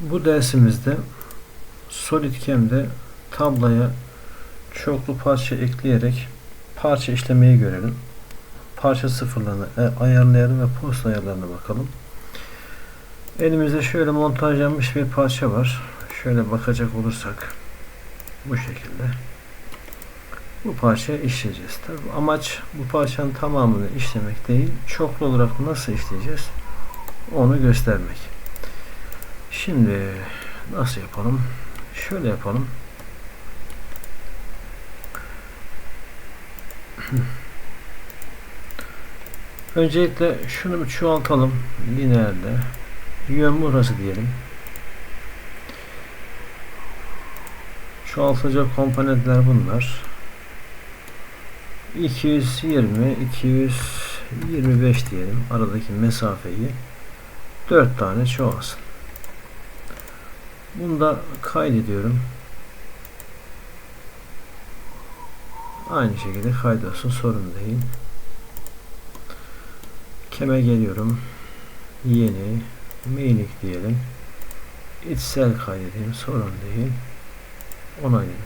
Bu dersimizde SolidCam'de tabloya çoklu parça ekleyerek parça işlemeyi görelim. Parça sıfırlarını e, ayarlayalım ve post ayarlarına bakalım. Elimizde şöyle montajlanmış bir parça var. Şöyle bakacak olursak bu şekilde. Bu parçayı işleyeceğiz. Tabi amaç bu parçanın tamamını işlemek değil, çoklu olarak nasıl işleyeceğiz onu göstermek. Şimdi nasıl yapalım? Şöyle yapalım. Öncelikle şunu bir çoğaltalım. Lineerde. Yön burası diyelim. Çoğaltacak komponentler bunlar. 220, 225 diyelim. Aradaki mesafeyi 4 tane çoğalsın. Bunu da kaydediyorum. Aynı şekilde kaydolsun sorun değil. Keme geliyorum. Yeni mailik diyelim. İçsel kaydedeyim sorun değil. Onaylayayım.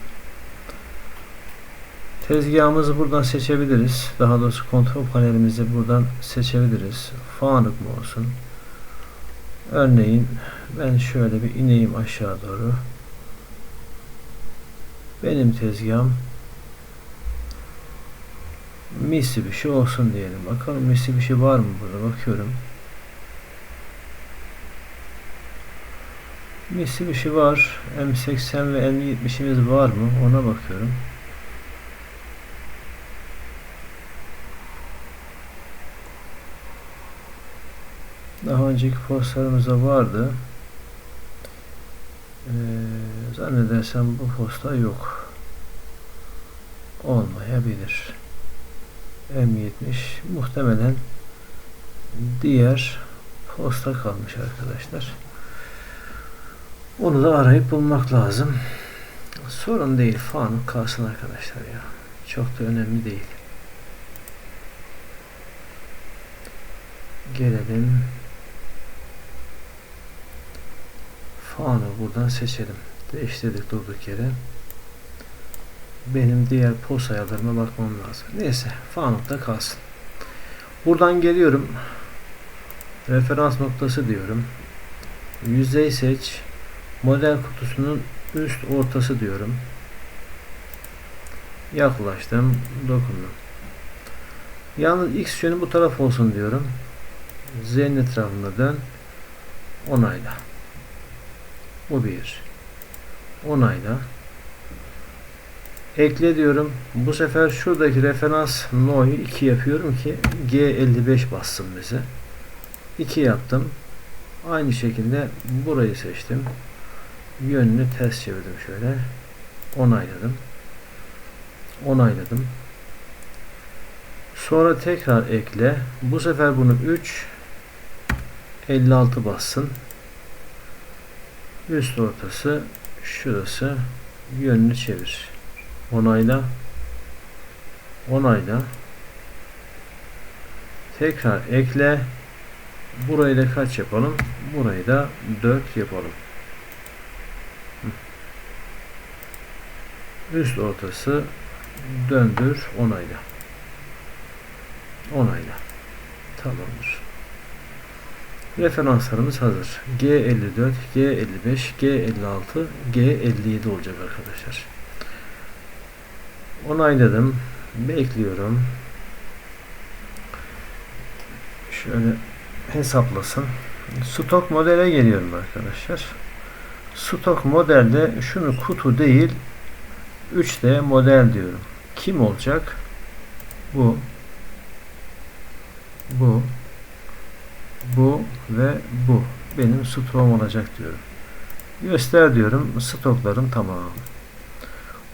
Tezgahımızı buradan seçebiliriz. Daha doğrusu kontrol panelimizi buradan seçebiliriz. Fanlık mı olsun? Örneğin ben şöyle bir ineyim aşağı doğru. Benim tezgahım misi bir şey olsun diyelim. Bakalım misi bir şey var mı burada bakıyorum. Misi bir şey var. M80 ve M70'imiz var mı? Ona bakıyorum. Daha önceki postlarımızda vardı. Ee, zannedersem bu posta yok. Olmayabilir. M70 muhtemelen diğer posta kalmış arkadaşlar. Onu da arayıp bulmak lazım. Sorun değil. Fanuk kalsın arkadaşlar ya. Çok da önemli değil. Gelelim. Fanı buradan seçelim. Değiştirdik durduk yere. Benim diğer pos ayarlarıma bakmam lazım. Neyse. Fanuk'ta kalsın. Buradan geliyorum. Referans noktası diyorum. Yüzey seç. Model kutusunun üst ortası diyorum. Yaklaştım. Dokundum. Yalnız x yönü bu taraf olsun diyorum. Z'nin etrafında dön. Onayla. Bu bir. Onayla. Ekle diyorum. Bu sefer şuradaki referans no'yu 2 yapıyorum ki G55 bassın bize. 2 yaptım. Aynı şekilde burayı seçtim. Yönünü ters çevirdim şöyle. Onayladım. Onayladım. Sonra tekrar ekle. Bu sefer bunu 3 56 bassın. Üst ortası şurası yönünü çevir. Onayla. Onayla. Tekrar ekle. Burayı da kaç yapalım? Burayı da 4 yapalım. Üst ortası döndür onayla. Onayla. Tamamdır. Referanslarımız hazır. G54, G55, G56, G57 olacak arkadaşlar. Onayladım. Bekliyorum. Şöyle hesaplasın. Stok modele geliyorum arkadaşlar. Stok modelde şunu kutu değil 3D model diyorum. Kim olacak? Bu. Bu. Bu ve bu. Benim stoğum olacak diyorum. Göster diyorum. Stoklarım tamam.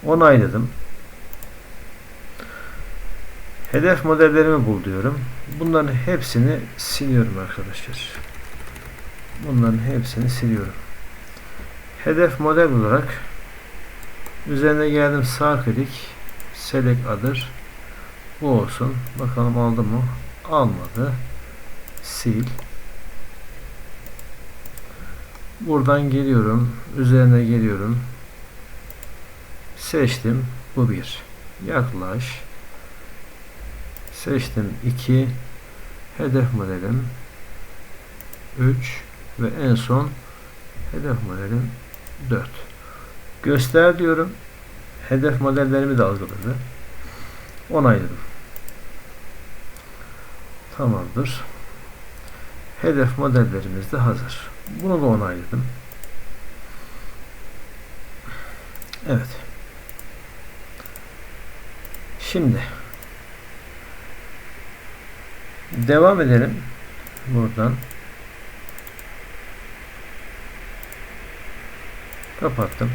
Onayladım. Hedef modellerimi bul diyorum. Bunların hepsini siliyorum arkadaşlar. Bunların hepsini siliyorum. Hedef model olarak üzerine geldim sağ klik select other bu olsun. Bakalım aldı mı? Almadı. Sil. Buradan geliyorum. Üzerine geliyorum. Seçtim. Bu bir. Yaklaş. Seçtim 2. Hedef modelim 3 ve en son hedef modelim 4. Göster diyorum. Hedef modellerimi de algıladı. Onayladım. Tamamdır. Hedef modellerimiz de hazır. Bunu da onayladım. Evet. Şimdi devam edelim. Buradan kapattım.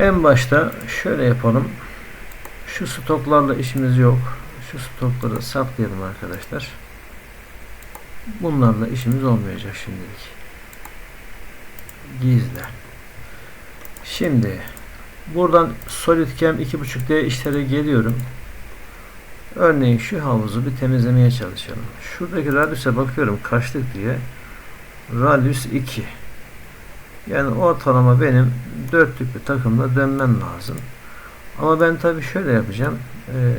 En başta şöyle yapalım. Şu stoklarla işimiz yok. Şu stokları saklayalım arkadaşlar. Bunlarla işimiz olmayacak şimdilik. Gizle. Şimdi buradan SolidCam 2.5D işlere geliyorum. Örneğin şu havuzu bir temizlemeye çalışalım. Şuradaki radyüse bakıyorum kaçlık diye. Radyüs 2. Yani ortalama benim dörtlük bir takımla dönmem lazım. Ama ben tabi şöyle yapacağım. Ee,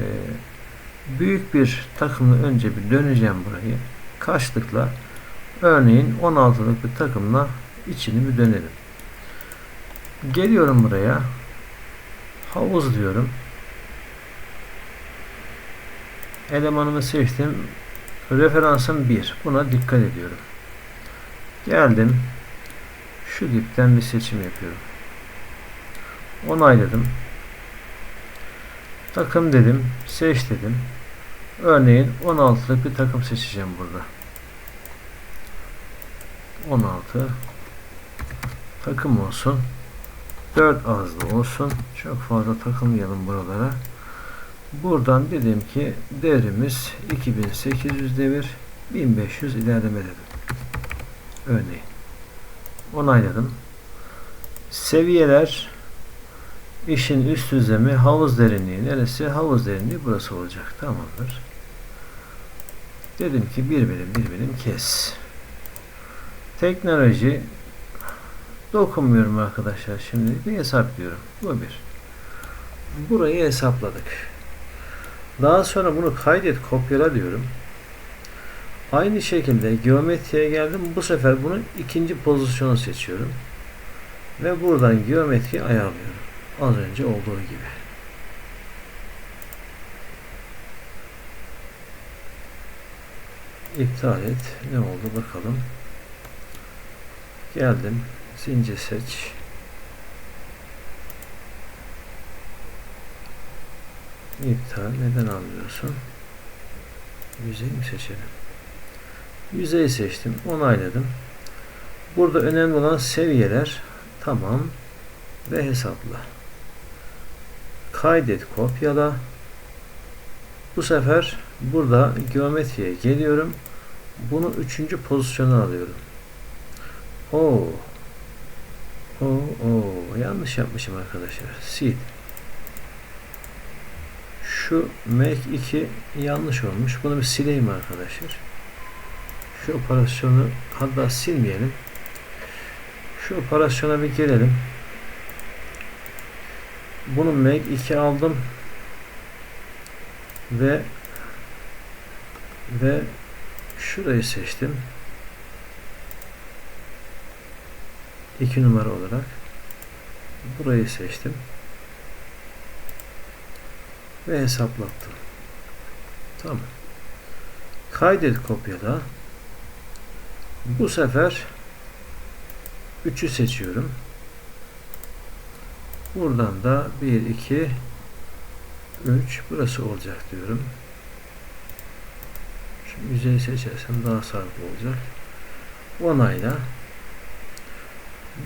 büyük bir takımla önce bir döneceğim burayı. Kaçlıkla örneğin 16'lık bir takımla içini bir dönelim. Geliyorum buraya. Havuz diyorum. Elemanımı seçtim. Referansım 1. Buna dikkat ediyorum. Geldim. Şu dipten bir seçim yapıyorum. Onayladım. Takım dedim. Seç dedim. Örneğin 16'lık bir takım seçeceğim burada. 16 takım olsun. 4 azlı olsun. Çok fazla takılmayalım buralara. Buradan dedim ki değerimiz 2800 devir 1500 ilerleme dedim. Örneğin. Onayladım. Seviyeler işin üst düzlemi havuz derinliği neresi? Havuz derinliği burası olacak. Tamamdır. Dedim ki bir birim bir birim kes. Teknoloji dokunmuyorum arkadaşlar şimdi. Bir hesaplıyorum. Bu bir. Burayı hesapladık. Daha sonra bunu kaydet kopyala diyorum. Aynı şekilde geometriye geldim. Bu sefer bunun ikinci pozisyonu seçiyorum. Ve buradan geometriyi ayarlıyorum. Az önce olduğu gibi. İptal et. Ne oldu bakalım. Geldim. Zincir seç. İptal. Neden almıyorsun? Yüzey mi seçelim? Yüzeyi seçtim. Onayladım. Burada önemli olan seviyeler. Tamam. Ve hesapla. Kaydet kopyala. Bu sefer burada geometriye geliyorum. Bunu üçüncü pozisyona alıyorum. Oo. Oo, oo. Yanlış yapmışım arkadaşlar. Sil. Şu Make 2 yanlış olmuş. Bunu bir sileyim arkadaşlar. Şu operasyonu hatta silmeyelim. Şu operasyona bir gelelim. Bunu Make 2 aldım. Ve ve şurayı seçtim. 2 numara olarak burayı seçtim ve hesaplattım. Tamam. Kaydet kopyala. Bu sefer 3'ü seçiyorum. Buradan da 1, 2, 3 burası olacak diyorum. Şu yüzeyi seçersem daha sağlıklı olacak. Onayla.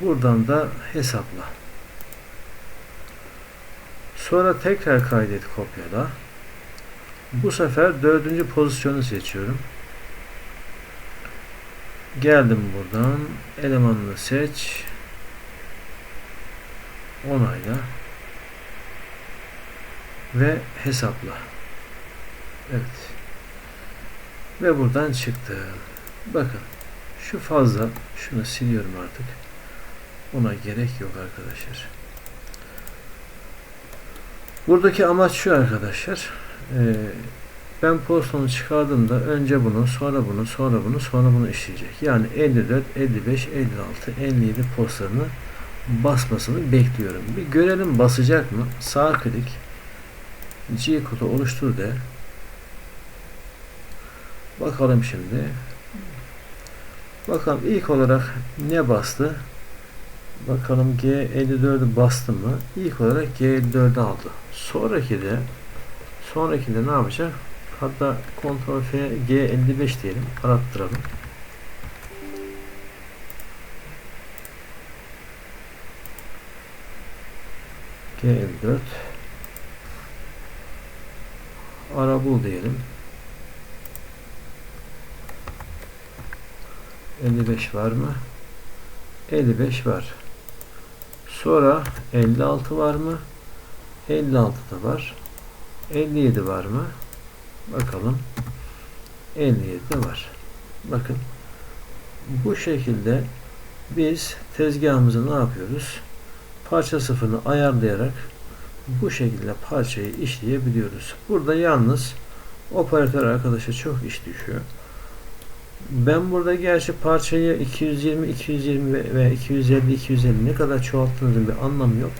Buradan da hesapla. Sonra tekrar kaydet kopyala. Bu sefer dördüncü pozisyonu seçiyorum. Geldim buradan. Elemanını seç. Onayla. Ve hesapla. Evet. Ve buradan çıktı. Bakın. Şu fazla. Şunu siliyorum artık. Ona gerek yok arkadaşlar. Buradaki amaç şu arkadaşlar. Ee, ben postonu çıkardığımda önce bunu, sonra bunu, sonra bunu, sonra bunu işleyecek. Yani 54, 55, 56, 57 postlarını basmasını bekliyorum. Bir görelim basacak mı? Sağ klik. G kodu oluştur de. Bakalım şimdi. Bakalım ilk olarak ne bastı? Bakalım G54'ü bastı mı? İlk olarak G54'ü aldı. Sonraki de sonraki de ne yapacak? Hatta Ctrl F G55 diyelim arattıralım G54 ara bul diyelim. 55 var mı? 55 var. Sonra 56 var mı? 56 da var. 57 var mı? Bakalım. 57 de var. Bakın bu şekilde biz tezgahımızı ne yapıyoruz parça sıfırını ayarlayarak bu şekilde parçayı işleyebiliyoruz. Burada yalnız operatör arkadaşa çok iş düşüyor. Ben burada gerçi parçayı 220, 220 ve 250, 250 ne kadar çoğalttığınızın bir anlamı yok.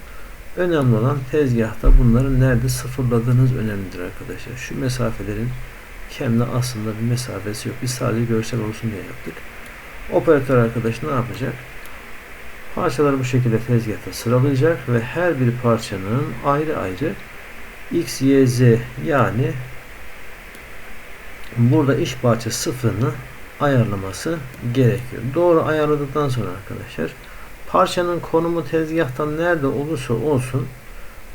Önemli olan tezgahta bunları nerede sıfırladığınız önemlidir arkadaşlar. Şu mesafelerin kendi aslında bir mesafesi yok. Biz sadece görsel olsun diye yaptık. Operatör arkadaş ne yapacak? Parçaları bu şekilde tezgahta sıralayacak ve her bir parçanın ayrı ayrı X, Y, Z yani burada iş parça sıfırını ayarlaması gerekiyor. Doğru ayarladıktan sonra arkadaşlar parçanın konumu tezgahtan nerede olursa olsun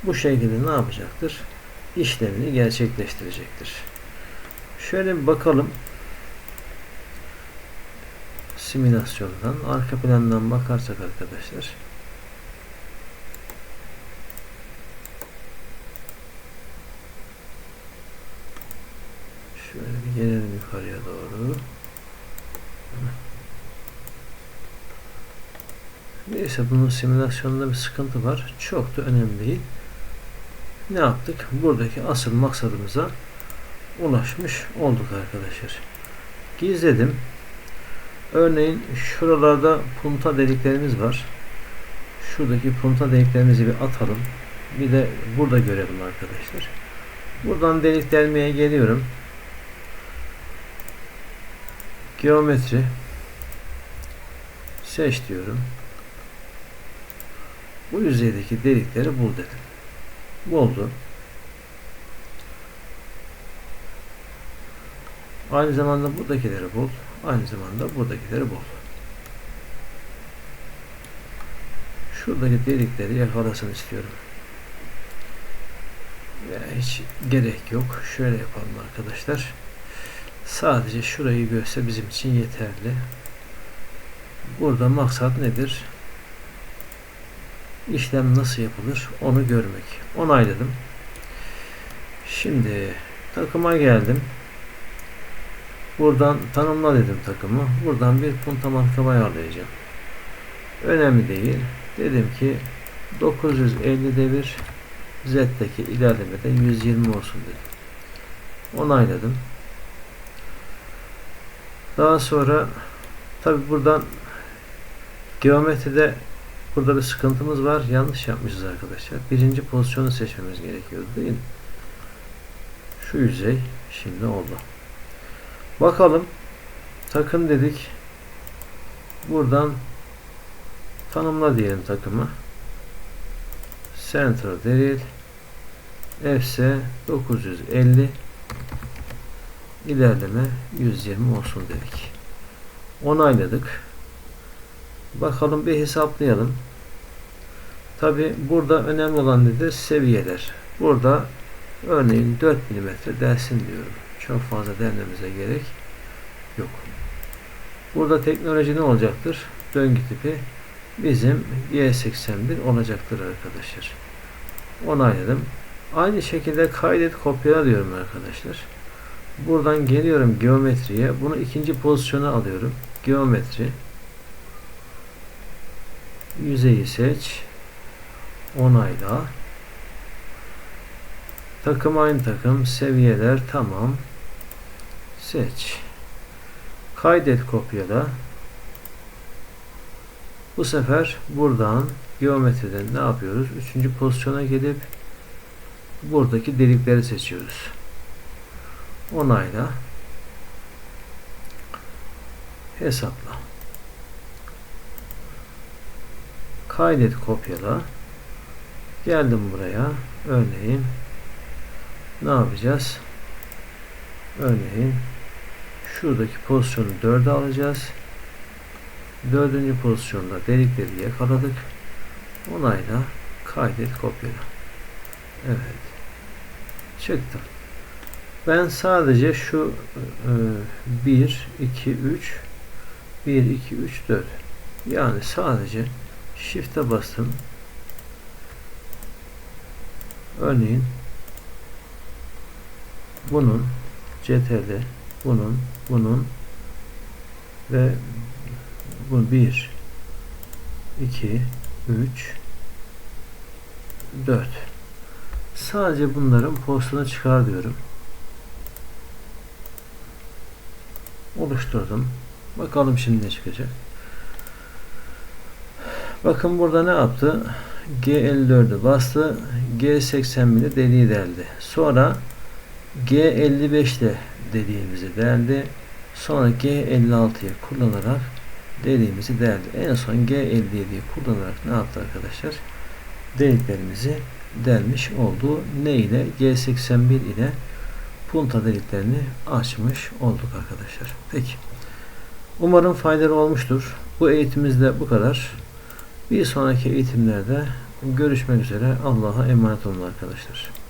bu şekilde ne yapacaktır? İşlemini gerçekleştirecektir. Şöyle bir bakalım simülasyondan arka plandan bakarsak arkadaşlar. Şöyle bir gelelim yukarıya doğru. Neyse bunun simülasyonunda bir sıkıntı var. Çok da önemli değil. Ne yaptık? Buradaki asıl maksadımıza ulaşmış olduk arkadaşlar. Gizledim Örneğin şuralarda punta deliklerimiz var. Şuradaki punta deliklerimizi bir atalım. Bir de burada görelim arkadaşlar. Buradan delik delmeye geliyorum. Geometri seç diyorum. Bu yüzeydeki delikleri bul dedim. Buldu. Aynı zamanda buradakileri bul. Aynı zamanda buradakileri bul. Şuradaki delikleri yakalasın istiyorum. Ya hiç gerek yok. Şöyle yapalım arkadaşlar. Sadece şurayı görse bizim için yeterli. Burada maksat nedir? İşlem nasıl yapılır onu görmek. Onayladım. Şimdi takıma geldim. Buradan tanımla dedim takımı. Buradan bir punta marka ayarlayacağım. Önemli değil. Dedim ki 950 devir Z'deki ilerlemede 120 olsun dedim. Onayladım. Daha sonra tabi buradan geometride burada bir sıkıntımız var. Yanlış yapmışız arkadaşlar. Birinci pozisyonu seçmemiz gerekiyordu değil mi? Şu yüzey şimdi oldu. Bakalım. Takım dedik. Buradan tanımla diyelim takımı. Center değil. FC 950 ilerleme 120 olsun dedik. Onayladık. Bakalım bir hesaplayalım. Tabi burada önemli olan nedir? Seviyeler. Burada örneğin 4 mm dersin diyorum. Çok fazla denmemize gerek yok. Burada teknoloji ne olacaktır? Döngü tipi bizim Y81 olacaktır arkadaşlar. Onayladım. Aynı şekilde kaydet kopyala diyorum arkadaşlar. Buradan geliyorum geometriye. Bunu ikinci pozisyona alıyorum. geometri yüzeyi seç onayla takım aynı takım seviyeler tamam seç kaydet kopyala bu sefer buradan geometriden ne yapıyoruz? Üçüncü pozisyona gelip buradaki delikleri seçiyoruz. Onayla. Hesapla. Kaydet kopyala. Geldim buraya. Örneğin ne yapacağız? Örneğin şuradaki pozisyonu 4'e alacağız. Dördüncü pozisyonda delikleri yakaladık. Onayla kaydet kopyala. Evet. Çıktım. Ben sadece şu e, 1, 2, 3 1, 2, 3, 4 yani sadece shift'e bastım. Örneğin bunun CTRL bunun bunun ve bu 1 2 3 4 sadece bunların postunu çıkar diyorum. Oluşturdum. Bakalım şimdi ne çıkacak. Bakın burada ne yaptı? G54'ü bastı. G81'i deliği deldi. Sonra G55 ile deliğimizi deldi sonra G56'yı kullanarak deliğimizi deldi. En son G57'yi kullanarak ne yaptı arkadaşlar? Deliklerimizi delmiş oldu. Ne ile? G81 ile punta deliklerini açmış olduk arkadaşlar. Peki. Umarım faydalı olmuştur. Bu eğitimimizde bu kadar. Bir sonraki eğitimlerde görüşmek üzere. Allah'a emanet olun arkadaşlar.